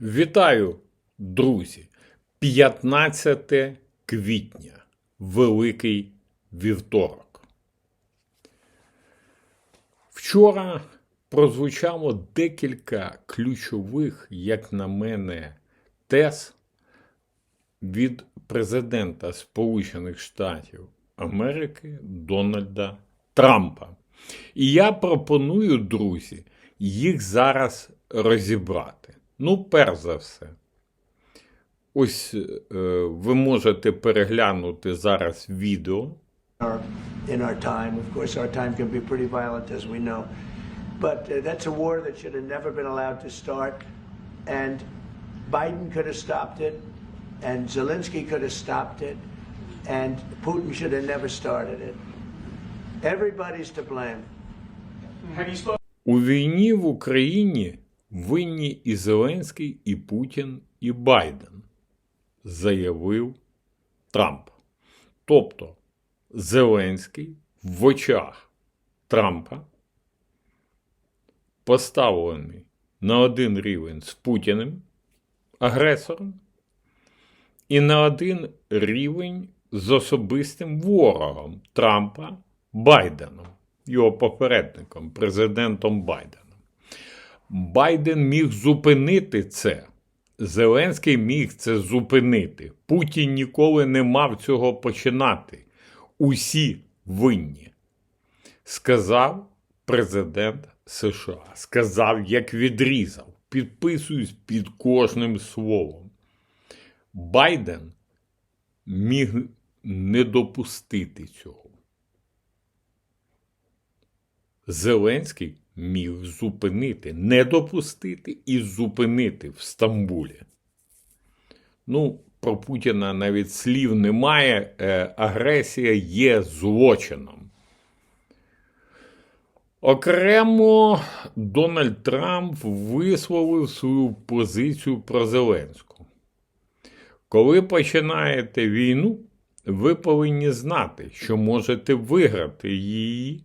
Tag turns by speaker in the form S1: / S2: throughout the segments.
S1: Вітаю, друзі! 15 квітня, Великий вівторок. Вчора прозвучало декілька ключових, як на мене, тез від президента Сполучених Штатів Америки Дональда Трампа. І я пропоную, друзі, їх зараз розібрати. Ну, перш за все, ось е, ви можете переглянути зараз відео.
S2: in our time. Of course, our time can be pretty violent, as we know. But uh, that's a war that should have never been allowed to start. And Biden could have stopped it, and Zelensky could have stopped it, and Putin should have never started it. Everybody's to blame.
S1: У війні в Україні винні і Зеленський, і Путін, і Байден, заявив Трамп. Тобто Зеленський в очах Трампа поставлений на один рівень з Путіним, агресором, і на один рівень з особистим ворогом Трампа Байденом, його попередником, президентом Байденом. Байден міг зупинити це. Зеленський міг це зупинити. Путін ніколи не мав цього починати. Усі винні. Сказав президент США. Сказав, як відрізав. Підписуюсь під кожним словом. Байден міг не допустити цього. Зеленський міг зупинити, не допустити і зупинити в Стамбулі. Ну, про Путіна навіть слів немає. Е, агресія є злочином. Окремо Дональд Трамп висловив свою позицію про Зеленську. Коли починаєте війну, ви повинні знати, що можете виграти її.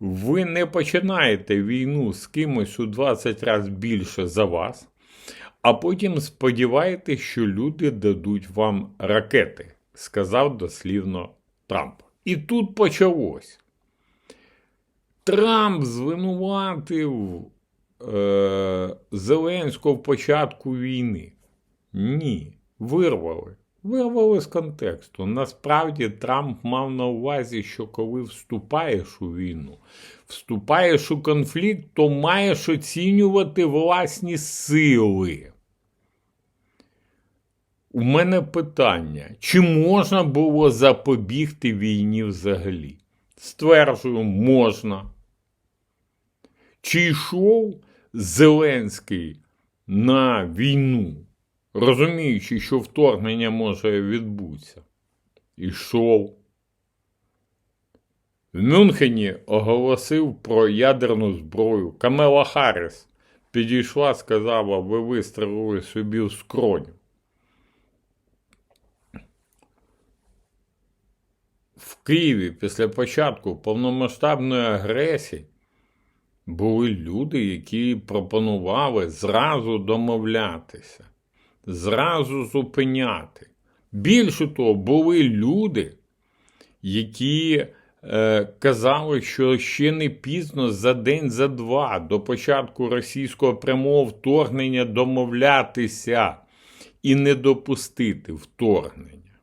S1: Ви не починаєте війну з кимось у 20 разів більше за вас, а потім сподіваєтесь, що люди дадуть вам ракети, сказав дослівно Трамп. І тут почалось. Трамп звинуватив е, Зеленського в початку війни. Ні, вирвали. Вирвали з контексту. Насправді Трамп мав на увазі, що коли вступаєш у війну, вступаєш у конфлікт, то маєш оцінювати власні сили. У мене питання: чи можна було запобігти війні взагалі? Стверджую, можна. Чи йшов Зеленський на війну, розуміючи, що вторгнення може відбутися? Ішов. В Мюнхені оголосив про ядерну зброю. Камела Харріс підійшла, сказала, ви вистрелили собі в скроню. В Києві після початку повномасштабної агресії були люди, які пропонували зразу домовлятися, зразу зупиняти. Більше того, були люди, які е, казали, що ще не пізно за день, за два до початку російського прямого вторгнення домовлятися і не допустити вторгнення.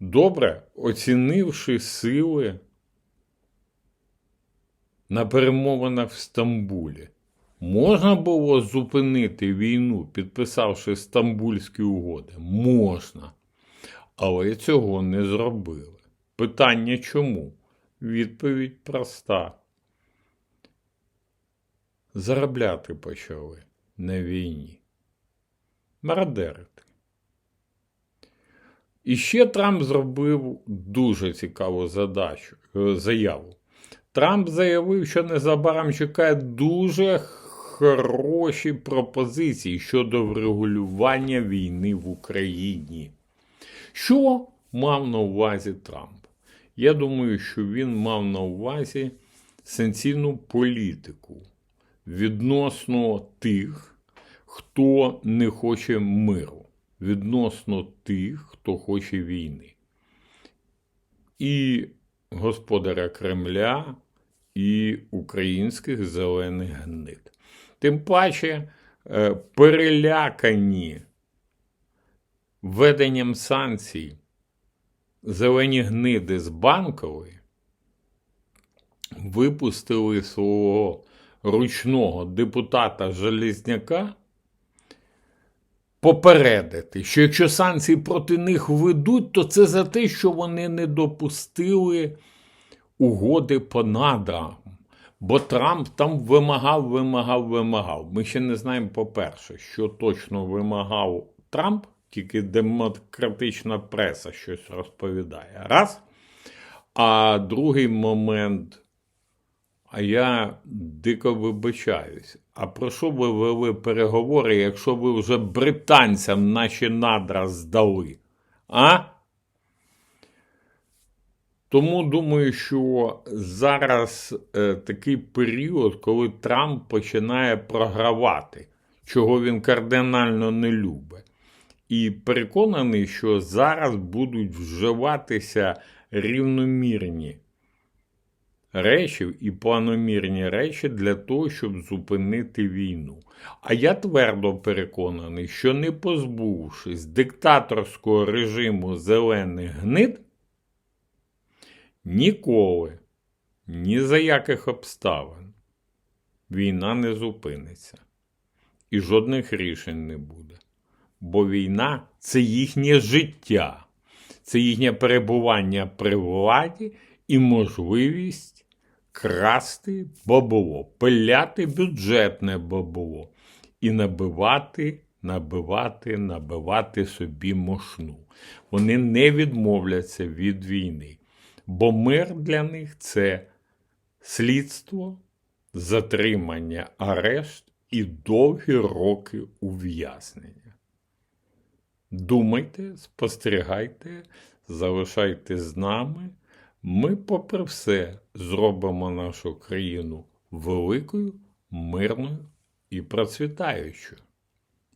S1: Добре, оцінивши сили на перемовинах в Стамбулі, можна було зупинити війну, підписавши Стамбульські угоди? Можна. Але цього не зробили. Питання чому? Відповідь проста. Заробляти почали на війні. Мародерити. І ще Трамп зробив дуже цікаву задачу, е, заяву. Трамп заявив, що незабаром чекає дуже хороші пропозиції щодо врегулювання війни в Україні. Що мав на увазі Трамп? Я думаю, що він мав на увазі санкційну політику відносно тих, хто не хоче миру, відносно тих, хто хоче війни. І господаря Кремля, і українських зелених гнид. Тим паче е, перелякані введенням санкцій зелені гниди з банкової випустили свого ручного депутата Железняка попередити, що якщо санкції проти них ведуть, то це за те, що вони не допустили угоди по надрам. Бо Трамп там вимагав, вимагав, вимагав. Ми ще не знаємо, по-перше, що точно вимагав Трамп, тільки демократична преса щось розповідає. Раз. А другий момент. А я дико вибачаюсь. А про що ви вели переговори, якщо ви вже британцям наші надра здали? А? Тому думаю, що зараз е, такий період, коли Трамп починає програвати, чого він кардинально не любить. І переконаний, що зараз будуть вживатися рівномірні речі і планомірні речі для того, щоб зупинити війну. А я твердо переконаний, що не позбувшись диктаторського режиму зелених гнид, ніколи, ні за яких обставин війна не зупиниться. І жодних рішень не буде. Бо війна це їхнє життя, це їхнє перебування при владі і можливість красти бабло, пиляти бюджетне бабло і набивати, набивати, набивати собі мошну. Вони не відмовляться від війни, бо мир для них це слідство, затримання, арешт і довгі роки ув'язнення. Думайте, спостерігайте, залишайте з нами. Ми, попри все, зробимо нашу країну великою, мирною і процвітаючою.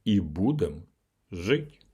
S1: І будемо жити.